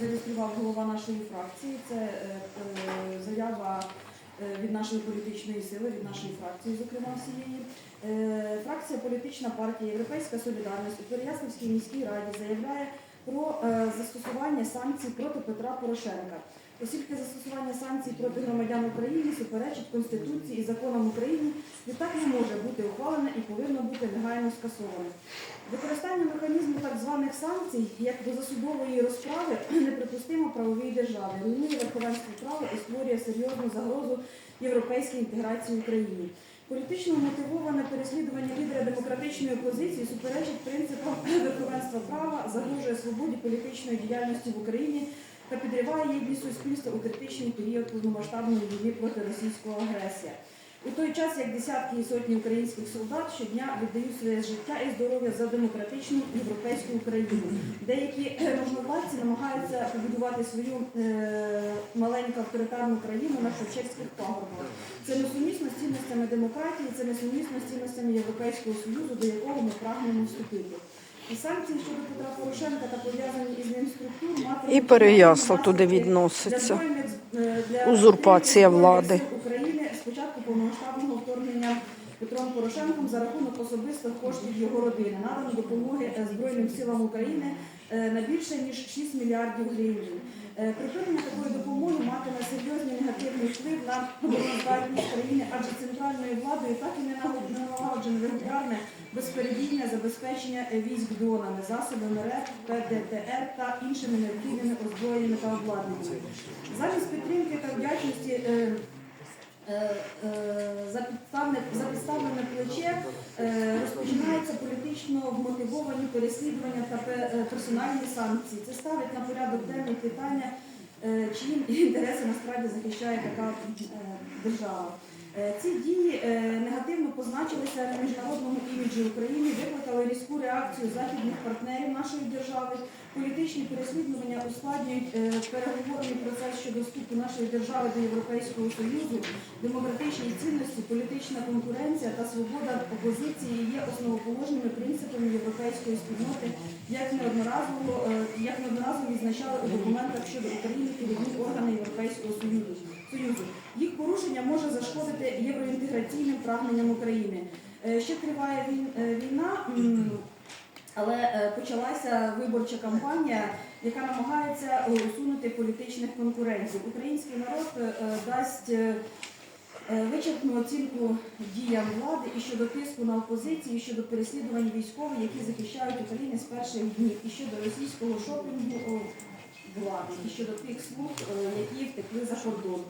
зареєстрував голова нашої фракції. Це е, е, заява е, від нашої політичної сили, від нашої фракції, зокрема всієї. Фракція політична партія Європейська Солідарність у Переяславській міській раді заявляє про е, застосування санкцій проти Петра Порошенка. Оскільки застосування санкцій проти громадян України суперечить Конституції і законам України, відтак не може бути ухвалене і повинно бути негайно скасоване. Використання механізму так званих санкцій як до засудової розправи неприпустимо правовій державі, руйнує верховенство права і створює серйозну загрозу європейській інтеграції України. Політично мотивоване переслідування лідера демократичної опозиції суперечить принципам верховенства права, загрожує свободі політичної діяльності в Україні та підриває єдність суспільства у критичний період повномасштабної війни проти російського агресія. У той час, як десятки і сотні українських солдат щодня віддають своє життя і здоров'я за демократичну європейську Україну. Деякі можновладці намагаються побудувати свою е, маленьку авторитарну країну на Шевченських пагорбах. Це несумісно з цінностями демократії, це несумісно з цінностями Європейського Союзу, до якого ми прагнемо вступити. І санкції щодо Петра Порошенка та пов'язані із ним структур мати І Переяслав туди відноситься. для е, для Узурпація влади. України спочатку повномасштабного вторгнення Петром Порошенком за рахунок особистих коштів його родини надано допомоги е, Збройним силам України е, на більше ніж 6 мільярдів гривень. Е, Припинення такої допомоги матиме серйозний негативний вплив на обороноздатність країни, адже центральною владою так і не налагоджено регулярне безперебійне забезпечення військ дронами, засобами РЕП, ПДТР та іншими необхідними озброєннями та обладнаннями. Замість підтримки та вдячності за підставне, за підставлене плече е, розпочинаються політично вмотивовані переслідування та е, персональні санкції. Це ставить на порядок денний питання, е, чиї інтереси насправді захищає така е, держава. Е, Ці дії е, негативно позначилися на міжнародному іміджі України, викликали різку реакцію західних партнерів нашої держави. Політичні переслідування ускладнюють е, переговорний процес щодо вступу нашої держави до Європейського Союзу. Демократичні цінності, політична конкуренція та свобода опозиції є основоположними принципами європейської спільноти, як неодноразово як неодноразово відзначали у документах щодо України керівні органи Європейського Союзу. Союзу. Їх порушення може зашкодити євроінтеграційним прагненням України. Е, Ще триває е, війна, але е, почалася виборча кампанія, яка намагається усунути політичних конкурентів. Український народ дасть вичерпну оцінку діям влади і щодо тиску на опозицію, і щодо переслідувань військових, які захищають Україну з перших днів, і щодо російського шопінгу влади, і щодо тих слуг, е, які втекли за кордон.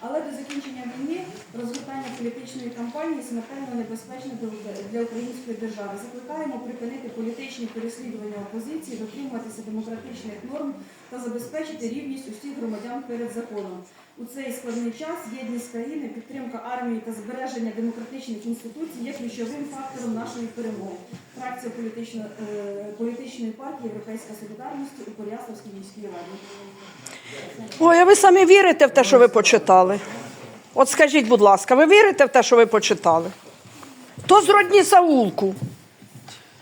Але до закінчення війни розгортання політичної кампанії смертельно небезпечне для- для української держави. Закликаємо припинити політичні переслідування опозиції, дотримуватися демократичних норм та забезпечити рівність усіх громадян перед законом. У цей складний час єдність країни, підтримка армії та збереження демократичних інституцій є ключовим фактором нашої перемоги. Фракція е, політичної партії Європейська солідарність у Поряславській міській раді. Ой, а ви самі вірите в те, що ви почитали? От скажіть, будь ласка, ви вірите в те, що ви почитали? То зродні Саулку.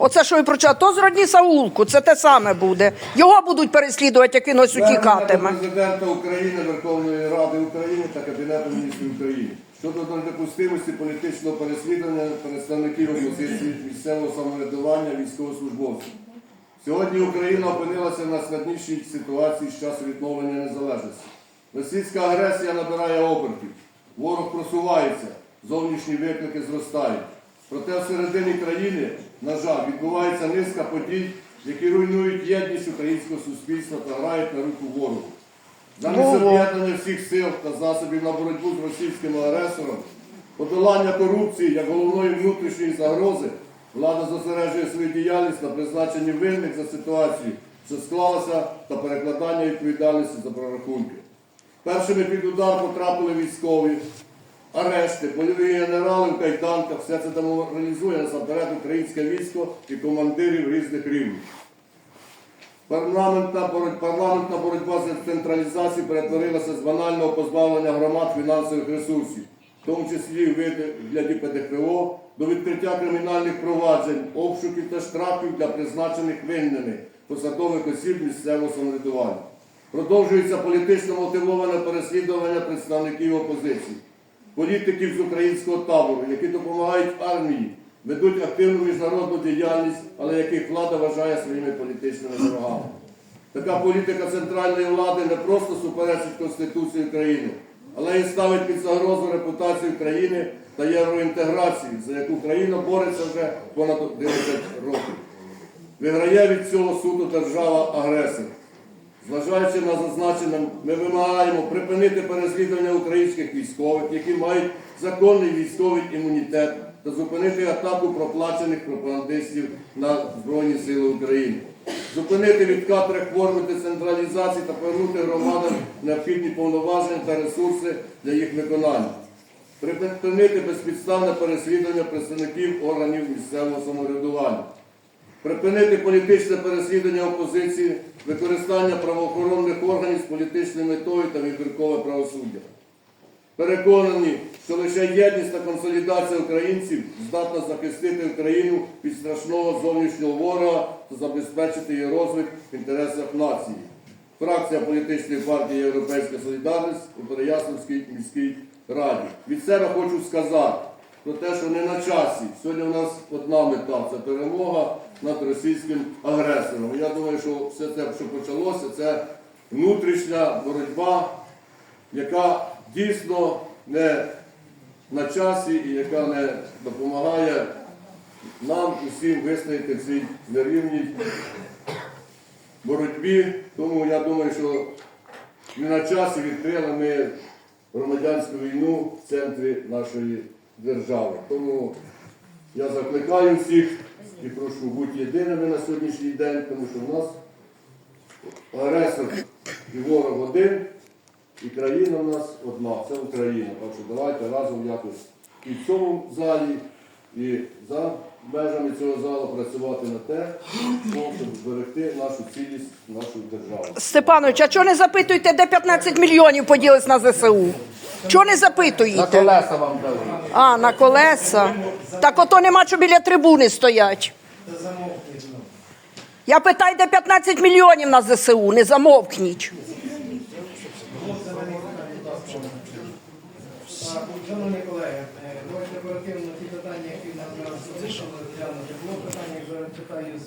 Оце, що ви прочитали, то зродні Саулку, це те саме буде. Його будуть переслідувати, як він ось утікатиме. Президента України, Верховної Ради України та Кабінету міністрів України щодо недопустимості політичного переслідування представників опозиції місцевого самоврядування військовослужбовців. Сьогодні Україна опинилася на складнішій ситуації з часу відновлення незалежності. Російська агресія набирає обертів, ворог просувається, зовнішні виклики зростають. Проте всередині країни, на жаль, відбувається низка подій, які руйнують єдність українського суспільства та грають на руку ворогу. Замість Ого. об'єднання всіх сил та засобів на боротьбу з російським агресором, подолання корупції як головної внутрішньої загрози, влада зосереджує свою діяльність на призначенні винних за ситуацію, що склалася, та перекладання відповідальності за прорахунки. Першими під удар потрапили військові, арешти, бойові генерали в кайданках. Все це деморалізує насамперед українське військо і командирів різних рівнів. Парламентна боротьба, парламентна боротьба з централізацією перетворилася з банального позбавлення громад фінансових ресурсів, в тому числі в вигляді ПДФО, до відкриття кримінальних проваджень, обшуків та штрафів для призначених винними посадових осіб місцевого самоврядування. Продовжується політично мотивоване переслідування представників опозиції, політиків з українського табору, які допомагають армії, ведуть активну міжнародну діяльність, але яких влада вважає своїми політичними ворогами. Така політика центральної влади не просто суперечить Конституції України, але і ставить під загрозу репутацію країни та євроінтеграцію, за яку країна бореться вже понад 11 років. Виграє від цього суду держава-агресор. Зважаючи на зазначене, ми вимагаємо припинити переслідування українських військових, які мають законний військовий імунітет, та зупинити атаку проплачених пропагандистів на Збройні Сили України. Зупинити відкат реформи децентралізації та повернути громадам необхідні повноваження та ресурси для їх виконання. Припинити безпідставне переслідування представників органів місцевого самоврядування припинити політичне переслідування опозиції, використання правоохоронних органів з політичною метою та вибіркове правосуддя. Переконані, що лише єдність та консолідація українців здатна захистити Україну від страшного зовнішнього ворога та забезпечити її розвиток в інтересах нації. Фракція політичної партії Європейська Солідарність у Переяславській міській раді. Від себе хочу сказати про те, що не на часі. Сьогодні у нас одна мета це перемога над російським агресором. Я думаю, що все це, що почалося, це внутрішня боротьба, яка дійсно не на часі і яка не допомагає нам усім вистояти цій нерівній боротьбі. Тому я думаю, що не на часі відкрили ми громадянську війну в центрі нашої держави. Тому я закликаю всіх і прошу бути єдиними на сьогоднішній день, тому що в нас агресор і ворог один, і країна в нас одна, це Україна. Так що давайте разом якось і в цьому залі, і за межами цього залу працювати на те, щоб зберегти нашу цілість, нашу державу. Степанович, а чого не запитуєте, де 15 мільйонів поділись на ЗСУ? Чого не запитуєте? колеса вам дали. А, на колеса. Так ото нема що біля трибуни стоять. Я питаю, де 15 мільйонів на ЗСУ, не замовкніть. Шановні колеги, е, давайте оперативно ті питання, які нам зараз залишили розглянути. Було питання, вже питаю з